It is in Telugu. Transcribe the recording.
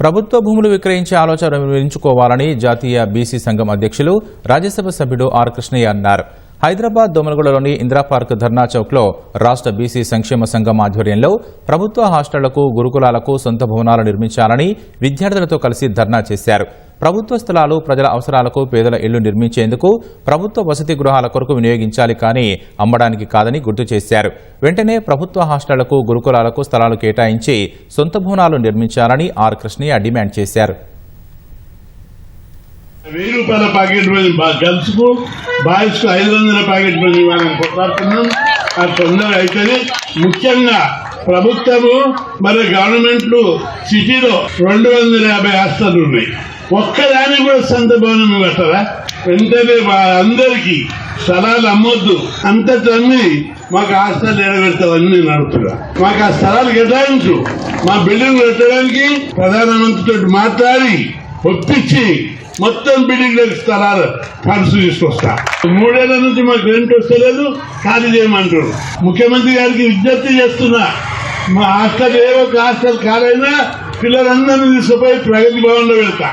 ప్రభుత్వ భూములు విక్రయించే ఆలోచన వివరించుకోవాలని జాతీయ బీసీ సంఘం అధ్యక్షులు రాజ్యసభ సభ్యుడు ఆర్ కృష్ణయ్య అన్నారు. హైదరాబాద్ దోమలగూడలోని ఇందిరా పార్క్ ధర్నా చౌక్లో రాష్ట్ర బీసీ సంక్షేమ సంఘం ఆధ్వర్యంలో ప్రభుత్వ హాస్టళ్ళకు గురుకులాలకు సొంత భవనాలు నిర్మించాలని విద్యార్థులతో కలిసి ధర్నా చేశారు. ప్రభుత్వ స్థలాలు ప్రజల అవసరాలకు పేదల ఇళ్ళు నిర్మించేందుకు ప్రభుత్వ వసతి గృహాల కొరకు వినియోగించాలి కానీ అమ్మడానికి కాదని గుర్తు చేశారు. వెంటనే ప్రభుత్వ హాస్టళ్ళకు గురుకులాలకు స్థలాలు కేటాయించి సొంత భవనాలు నిర్మించాలని ఆర్ కృష్ణయ్య డిమాండ్ చేశారు. వెయ్యి రూపాయల ప్యాకెట్ మనీ గర్ల్స్కు బాయ్స్కు బాయ్స్ ఐదు వందల ప్యాకెట్ మనీ ఇవ్వాలని కొట్లాడుతున్నాం. అది తొందరగా అవుతుంది ముఖ్యంగా ప్రభుత్వము మరి గవర్నమెంట్లు సిటీలో రెండు వందల యాభై హాస్టల్ ఉన్నాయి. ఒక్కదానికి కూడా సొంత భవనం పెట్టరా వెంటనే అందరికీ స్థలాలు అమ్మొద్దు. అంతటన్నీ మాకు హాస్టల్ ఎడబెడతామని నేను అడుగుతున్నా. మాకు ఆ స్థలాలు కేటాయించు. మా బిల్డింగ్ పెట్టడానికి ప్రధానమంత్రితో మాట్లాడి ఒప్పించి మొత్తం బిల్డింగ్ స్థలాలు ఫండ్స్ తీసుకొస్తా. మూడేళ్ళ నుంచి మాకు రెంట్ వస్తలేదు ఖాళీ చేయమంటారు ముఖ్యమంత్రి గారికి విజ్ఞప్తి చేస్తున్నా మా హాస్టల్ ఏ ఒక్క హాస్టల్ ఖాళైనా పిల్లలందరినీ తీసుకుపోయి ప్రగతి భవన్లో వెళ్తా